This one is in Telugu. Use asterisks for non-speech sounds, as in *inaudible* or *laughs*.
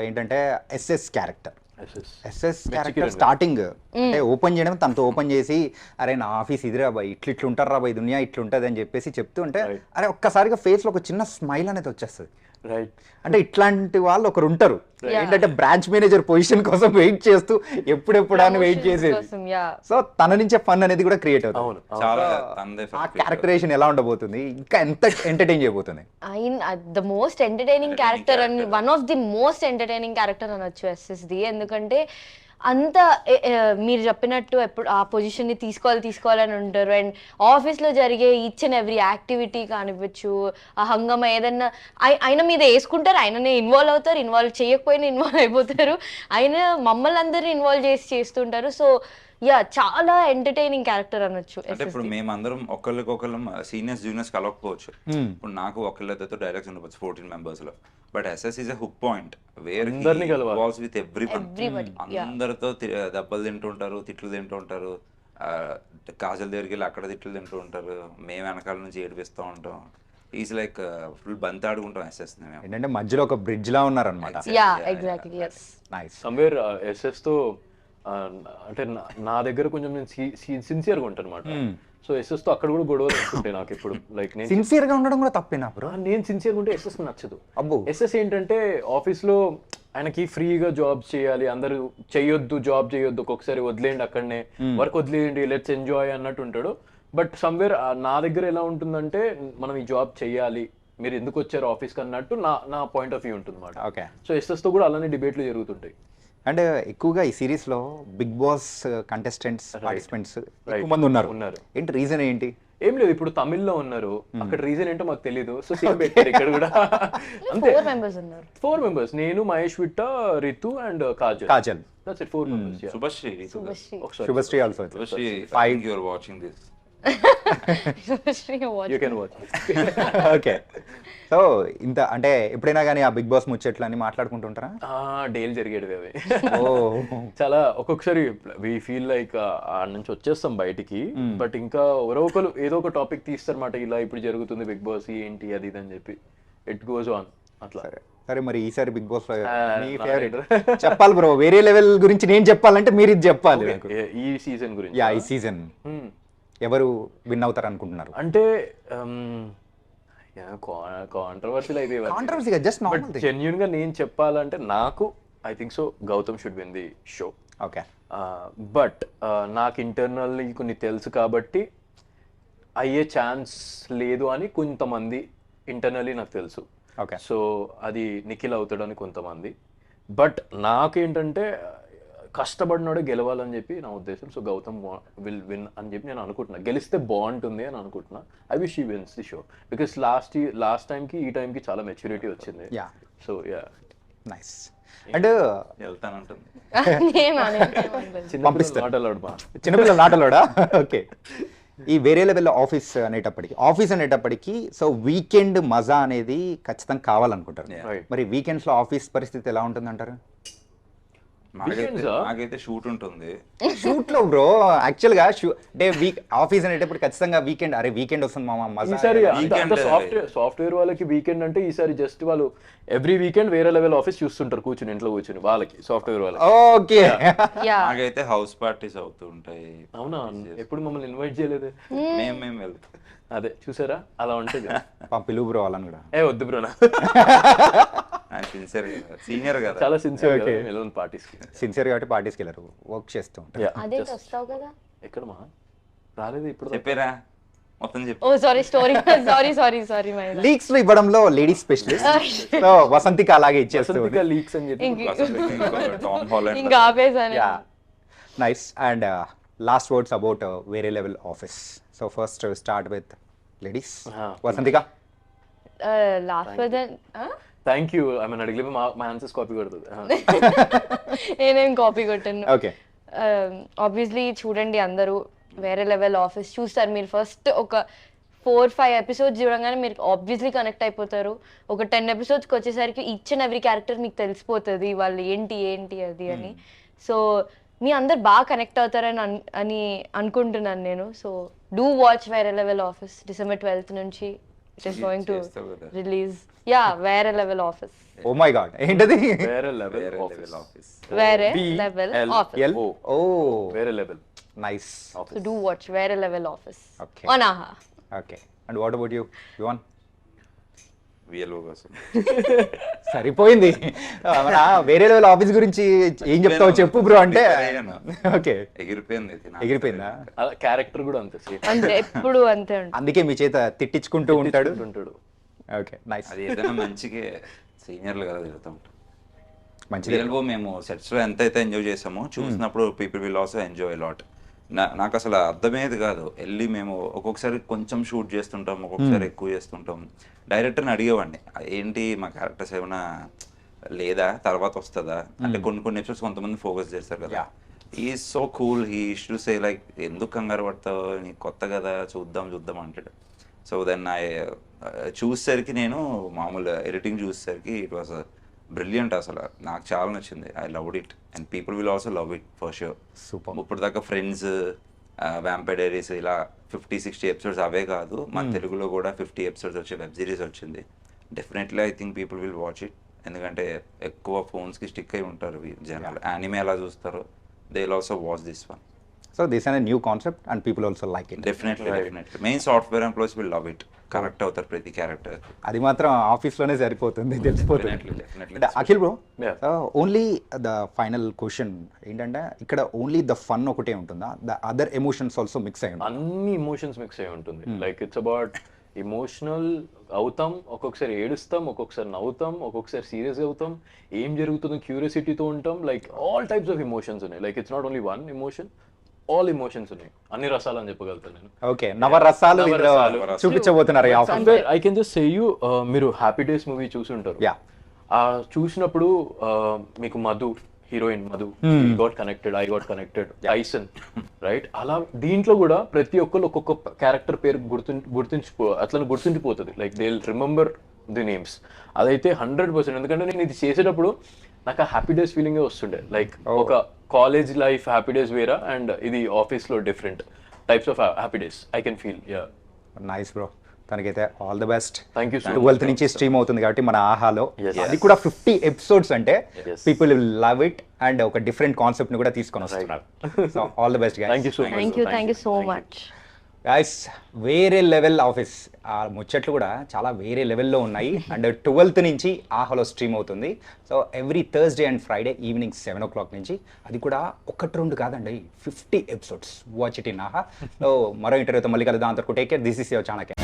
ఏంటంటే SS character. SS character. Starting అంటే ఓపెన్ చేయడం తనతో ఓపెన్ చేసి అరే నా ఆఫీస్ ఇదిరా బాయ్ ఇట్లా ఇట్లా ఉంటారా బాయ్ దునియా ఇట్లా ఉంటుంది అని చెప్పేసి చెప్తూ ఉంటే. అరే ఒక్కసారిగా ఫేస్లో ఒక చిన్న స్మైల్ అనేది వచ్చేస్తుంది రైట్ అంటే ఇట్లాంటి వాళ్ళు ఒకరు ఉంటారు. ఏంటంటే బ్రాంచ్ మేనేజర్ పొజిషన్ కోసం వెయిట్ చేస్తూ ఎప్పుడెప్పుడు అని వెయిట్ చేసేది. సో తన నుంచే ఫన్ అనేది కూడా క్రియేట్ అవుతుంది. ఆ క్యారెక్టరేషన్ ఎలా ఉండబోతుంది? ఇంకా ఎంత ఎంటర్టైన్ చేయబోతుంది? ద మోస్ట్ ఎంటర్టైనింగ్ క్యారెక్టర్ అని one of the most entertaining character అనొచ్చు ఎస్ఎస్ది ఎందుకంటే అంత మీరు చెప్పినట్టు ఎప్పుడు ఆ పొజిషన్ని తీసుకోవాలి తీసుకోవాలని ఉంటారు. అండ్ ఆఫీస్లో జరిగే ఈచ్ అండ్ ఎవ్రీ యాక్టివిటీ కానివ్వచ్చు ఆ హంగమ ఏదన్నా ఆయన మీద వేసుకుంటారు ఆయననే ఇన్వాల్వ్ అవుతారు ఇన్వాల్వ్ చేయకపోయినా ఇన్వాల్వ్ అయిపోతారు. ఆయన మమ్మల్ని అందరినీ ఇన్వాల్వ్ చేసి చేస్తుంటారు. సో యా చాలా ఎంటర్టైనింగ్ క్యారెక్టర్ అనొచ్చు అంటే ఇప్పుడు మేమందరం ఒకళ్ళకొకళ్ళం సీనియర్స్ జూనియర్స్ కలవకపోవచ్చు. ఇప్పుడు నాకు ఒకళ్ళతో డైరెక్ట్స్ ఉండవచ్చు ఫోర్టీన్ మెంబర్స్లో. But SS is a hook point where with every. అందరితో తి- దెబ్బలు తింటుంటారు తిట్లు తింటుంటారు ఆ, కాజల్ దగ్గరికి వెళ్ళి అక్కడ తిట్లు తింటూ ఉంటారు మేము వెనకాల నుంచి ఏడిపిస్తూ ఉంటాం. ఈజ్ లైక్ ఫుల్ బంతి ఆడుకుంటాం ఎస్ఎస్ ఏంటంటే మధ్యలో ఒక బ్రిడ్జ్ లా ఉన్నారనమాట నైస్ సమ్వేర్ ఎస్ఎస్తో అంటే నా- దగ్గర కొంచెం నేను సిన్సియర్గా ఉంటాను అనమాట సో ఎస్ఎస్తో అక్కడ కూడా గొడవలు వస్తుంటాయి నాకు ఇప్పుడు. లైక్ నేను సిన్సియర్గా ఉండడం కూడా తప్పేనా బ్రో నేను సిన్సియర్ ఉంటే ఎస్ఎస్ నచ్చదు. అబ్బో. ఎస్ఎస్ ఏంటంటే ఆఫీస్లో ఆయనకి ఫ్రీగా జాబ్ చేయాలి అందరూ చేయొద్దు జాబ్ చేయొద్దు ఒక్కొక్కసారి వదిలేయండి అక్కడనే. వర్క్ వదిలేయండి లెట్స్ ఎంజాయ్ అన్నట్టు ఉంటాడు. బట్ సమ్వేర్ నా దగ్గర ఎలా ఉంటుందంటే మనం ఈ జాబ్ చేయాలి మీరు ఎందుకు వచ్చారు ఆఫీస్కి అన్నట్టు నా నా పాయింట్ ఆఫ్ వ్యూ ఉంటుంది ఓకే సో ఎస్ఎస్తో కూడా అలానే డిబేట్లు జరుగుతుంటాయి. అండ్ ఎక్కువగా ఈ సిరీస్లో బిగ్ బాస్ కంటెస్టెంట్స్ పార్టిసిపెంట్స్ ఎక్కువ మంది ఉన్నారు. ఉన్నారు. ఏంటి రీజన్ ఏంటి? ఏం లేదు ఇప్పుడు తమిళ్ళో ఉన్నారు. అక్కడ రీజన్ ఏంటో మాకు తెలియదు సో సేమ్ పెట్టారు ఇక్కడ కూడా. *laughs* అంతే. ఫోర్ మెంబర్స్ ఉన్నారు. ఫోర్ మెంబర్స్ నేను Mahesh Vitta Ritu and Kajal. Kajal. That's it four members Subhashree Subhashree also Subhashree Five. You are watching this. You can watch okay so ఇంత అంటే ఎప్పుడైనా కానీ ఆ బిగ్ బాస్ ముచ్చట్లు అని మాట్లాడుకుంటుంటారా డైలీ జరిగేటివి అవి. ఓ. *laughs* చాలా ఒక్కొక్కసారి వి ఫీల్ లైక్ ఆడ నుంచి వచ్చేస్తాం బయటికి బట్ ఇంకా ఎవరో ఒకరు ఏదో ఒక టాపిక్ తీస్తారన్నమాట ఇలా ఇప్పుడు జరుగుతుంది బిగ్ బాస్ ఏంటి అది ఇది అని చెప్పి. ఇట్ గోస్ ఆన్ అట్లా. సరే. మరి ఈసారి బిగ్ బాస్ ఫేవరెట్ favorite. *laughs* చెప్పాలి బ్రో వేరే లెవెల్ గురించి నేను చెప్పాలంటే మీరు ఇది చెప్పాలి ఈ సీజన్ గురించి యా ఈ సీజన్ Hmm. ఎవరు విన్ అవుతారు అనుకుంటున్నారు అంటే కాంట్రవర్సీలు అయితే కాంట్రవర్సీగా జస్ట్ నార్మల్ జెన్యున్గా నేను చెప్పాలంటే నాకు I think so Gautam should win the show okay but నాకు ఇంటర్నల్లీ కొన్ని తెలుసు కాబట్టి అయ్యే ఛాన్స్ లేదు అని కొంతమంది ఇంటర్నల్లీ నాకు తెలుసు. ఓకే సో అది నిఖిల్ అవుతాడని కొంతమంది. బట్ నాకేంటంటే కష్టపడినాడు గెలవాలని చెప్పి నా ఉద్దేశం. సో గౌతమ్ విల్ విన్ అని చెప్పి నేను అనుకుంటున్నా. గెలిస్తే బాగుంటుంది అని అనుకుంటున్నా. ఐ విష్ ఈ wins the show. Because last last టైంకి ఈ టైంకి చాలా మెచ్యూరిటీ వచ్చింది. Yeah so yeah nice and వెళ్తానంటుంది. చిన్నపిల్లల నాటలోడా? ఓకే ఈ వేరే లెవెల్లో ఆఫీస్ అనేటప్పటికి ఆఫీస్ అనేటప్పటికి సో వీకెండ్ మజా అనేది ఖచ్చితంగా కావాలనుకుంటారు. మరి వీకెండ్స్లో ఆఫీస్ పరిస్థితి ఎలా ఉంటుంది అంటారు నాకైతే షూట్ ఉంటుంది. షూట్లో బ్రో యాక్చువల్గా అంటే వీక్ ఆఫీస్ అనేటప్పుడు ఖచ్చితంగా వీకెండ్ అరే వీకెండ్ వస్తుంది మామ ఈసారి సాఫ్ట్వేర్ సాఫ్ట్వేర్ వాళ్ళకి వీకెండ్ అంటే ఈసారి జస్ట్ వాళ్ళు every weekend Vere level office చూస్తుంటారు కూర్చుని ఇంట్లో కూర్చుని వాళ్ళకి సాఫ్ట్వేర్ వాళ్ళకి. ఓకే. యా నాకైతే హౌస్ పార్టీస్ అవుతూ ఉంటాయి అవునా? ఎప్పుడు మమ్మల్ని ఇన్వైట్ చేయలేదు? మేము మేము వెళ్తాం. అదే చూసారా? అలా ఉంటుంది *laughs* పిలువు బ్రో వాళ్ళని కూడా. ఏ వద్దు బ్రో ఆయన *laughs* సిన్సియర్ సీనియర్ కదా. చాలా సిన్సియర్ Okay. వెళ్ళను పార్టీస్ సిన్సియర్ కాబట్టి పార్టీస్కి వెళ్ళరు వర్క్ చేస్తూ ఉంటారు. అదే వస్తావు కదా? ఎక్కడ మా? రాలేదు ఇప్పుడు. చెప్పారా మొత్తం ఓ చెప్పు sorry story sorry sorry sorry my లీక్స్లో ఇవ్వడంలో లేడీస్ స్పెషలిస్ట్ సో వసంతికి అలాగే ఇచ్చేస్తుంది వసంతిక లీక్స్ అని చెప్పి. టామ్ హాలండ్ ఇంకా ఆపేసాను yeah nice and last words about Vere level office so first start with ladies. Vasanthika? Last then thank you I mean అడిగి మా మా ఆన్సర్స్ కాపీ కొడుతుంది. *laughs* నేనేం కాపీ కొట్టాను. ఓకే ఆబ్వియస్లీ చూడండి అందరూ వేరే లెవెల్ ఆఫీస్ చూస్తారు. మీరు ఫస్ట్ ఒక ఫోర్ ఫైవ్ ఎపిసోడ్స్ చూడగానే మీరు ఆబ్వియస్లీ కనెక్ట్ అయిపోతారు. ఒక టెన్ ఎపిసోడ్స్కి వచ్చేసరికి ఈచ్ అండ్ ఎవ్రీ క్యారెక్టర్ మీకు తెలిసిపోతుంది. వాళ్ళు ఏంటి ఏంటి అది అని. సో మీ అందరు బాగా కనెక్ట్ అవుతారని అని అనుకుంటున్నాను నేను. So do watch Vere level office December twelfth నుంచి. ఇట్ ఈస్ గోయింగ్ టు చేస్తావు కదా. Release yeah Vere level office oh my god ఏంటది Vere level Vere office level office Vere B level L office L O O Vere level nice so do watch Vere level office Okay. On Aha okay and what about you Yuvan VLO కోసం. *laughs* సరిపోయింది. వేరే లెవెల్ ఆఫీస్ గురించి ఏం చెప్తావు చెప్పు బ్రో అంటే. ఓకే. ఎగిరిపోయింది. ఎగిరిపోయిందా? అలా క్యారెక్టర్ కూడా అంతే ఎప్పుడు అంతే అందుకే మీ చేత తిట్టించుకుంటూ ఉంటాడు. ఉంటాడు. Okay nice. అది ఏదైనా మంచిగా సీనియర్లు కదా తిరుగుతూ ఉంటాం మంచిది. రియల్గా మేము సెట్స్లో ఎంత అయితే ఎంజాయ్ చేసామో చూసినప్పుడు people will also enjoy lot. నాకు అసలు అర్థమయ్యేది కాదు. వెళ్ళి మేము ఒక్కొక్కసారి కొంచెం షూట్ చేస్తుంటాం ఒక్కొక్కసారి ఎక్కువ చేస్తుంటాం. డైరెక్టర్ని అడిగేవాడిని. ఏంటి మా క్యారెక్టర్స్ ఏమైనా లేదా? తర్వాత వస్తుందా? అంటే కొన్ని కొన్ని ఎపిసోడ్స్ కొంతమంది ఫోకస్ చేస్తారు కదా. ఈ so cool he to say like ఎందుకు కంగారు పడతావు? నీకు కొత్త కదా. చూద్దాం చూద్దాం అంటాడు. సో దెన్ ఐ చూసేసరికి నేను మామూలు ఎడిటింగ్ చూసేసరికి ఇట్ వాస్ బ్రిలియంట్ అసలు. నాకు చాలా నచ్చింది. I loved it and people will also love it for sure Super. ఇప్పుడు దాకా ఫ్రెండ్స్ వ్యాంపై డైరీస్ ఇలా ఫిఫ్టీ సిక్స్టీ ఎపిసోడ్స్ అవే కాదు. మన తెలుగులో కూడా ఫిఫ్టీ ఎపిసోడ్స్ వచ్చే వెబ్ సిరీస్ వచ్చింది. Definitely I think people will watch it ఎందుకంటే ఎక్కువ phones కి స్టిక్ అయి ఉంటారు జనాలు. యానిమే ఎలా చూస్తారో they will also watch this one so this an new concept and people also like it definitely definitely main software employees will love it correct అవుతారు ప్రతి క్యారెక్టర్ అది మాత్రం ఆఫీస్లోనే సరిపోతుంది తెలిసిపోతుంది. Akhil bro. Only the final question ఏంటంటే ఇక్కడ ఓన్లీ ద ఫన్ ఒకటే ఉంటుందా? The other emotions also mix అయి ఉంటుంది? అన్ని ఇమోషన్స్ మిక్స్ అయి ఉంటుంది. లైక్ ఇట్స్ అబౌట్ ఇమోషనల్ అవుతాం ఒక్కొక్కసారి ఏడుస్తాం ఒక్కొక్కసారి నవ్వుతాం ఒక్కొక్కసారి సీరియస్ అవుతాం. ఏం జరుగుతుందో క్యూరియాసిటీతో ఉంటాం. Like all types of emotions ఉన్నాయి. Like it's not only one emotion all emotions ఉన్నాయి. అన్ని రసాలు అని చెప్పగలుగుతాను నేను. ఓకే నవరసాలు. చూపించబోతున్నారు can just say you uh, మీరు హ్యాపీ డేస్ మూవీ చూసుంటారు. Yeah. ఆ చూసినప్పుడు uh, మీకు Madhu heroine Madhu got connected I got connected Tyson right అలా దీంట్లో కూడా ప్రతి ఒక్కరు ఒక్కొక్క క్యారెక్టర్ పేరు గుర్తు గుర్తుంచిపో అట్లా గుర్తుండిపోతుంది. Like they remember the names అదైతే హండ్రెడ్ పర్సెంట్ ఎందుకంటే నేను ఇది చేసేటప్పుడు నాకు ఆ హ్యాపీ డేస్ ఫీలింగ్ వస్తుండే. లైక్ ఒక కాలేజ్ లైఫ్ హ్యాపీ డేస్ వేరా? అండ్ ఇది ఆఫీస్లో different types of happy days I can feel yeah nice bro తనకైతే all the best Thank you so much. Twelfth నుంచి స్ట్రీమ్ అవుతుంది కాబట్టి మన ఆహాలో. Yes. అది కూడా ఫిఫ్టీ ఎపిసోడ్స్ అంటే. People will love it and ఒక డిఫరెంట్ కాన్సెప్ట్ని కూడా తీసుకొని వస్తున్నారు. So all the best thank you so much guys Vere level office. ఆ ముచ్చట్లు కూడా చాలా వేరే లెవెల్లో ఉన్నాయి. అండ్ ట్వెల్త్ నుంచి ఆహలో స్ట్రీమ్ అవుతుంది. So every Thursday and Friday evening seven o'clock నుంచి అది కూడా ఒకటి రెండు కాదండి fifty episodes watch it in Aha. So మరో ఇంటర్వ్యూతో మళ్ళీ కలుద్దాం. అంతకు take care this is your channel